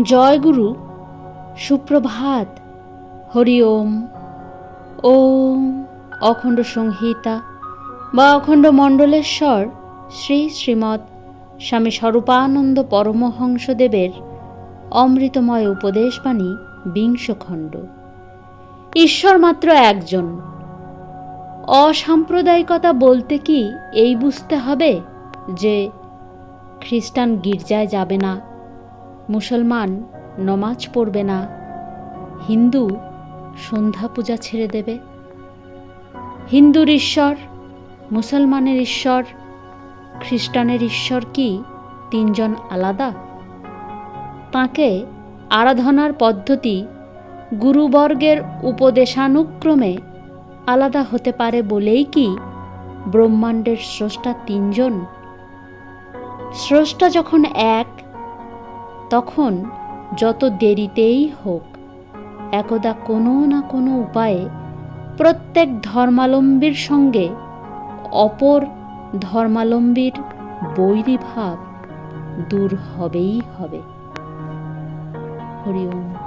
জয়গুরু, সুপ্রভাত। হরি ওম। ওম অখণ্ড সংহিতা বা অখণ্ড মণ্ডলেশ্বর শ্রী শ্রীমৎ স্বামী স্বরূপানন্দ পরমহংসদেবের অমৃতময় উপদেশবাণী বিংশ খণ্ড ঈশ্বর মাত্র একজন। অসাম্প্রদায়িকতা বলতে কি এই বুঝতে হবে যে খ্রিস্টান গির্জায় যাবে না। মুসলমান নমাজ পড়বে না। হিন্দু সন্ধ্যা পূজা ছেড়ে দেবে। হিন্দুর ঈশ্বর, মুসলমানের ঈশ্বর, খ্রিস্টানের ঈশ্বর কি তিনজন আলাদা? তাকে আরাধনার পদ্ধতি গুরুবর্গের উপদেশানুক্রমে আলাদা হতে পারে বলেই কি ব্রহ্মাণ্ডের স্রষ্টা তিনজন? স্রষ্টা যখন এক তখন যত দেরিতেই হোক, একদা কোনো না কোনো উপায়ে প্রত্যেক ধর্মালম্বীর সঙ্গে অপর ধর্মালম্বীর বৈরী ভাব দূর হবেই হবে। হরি ওম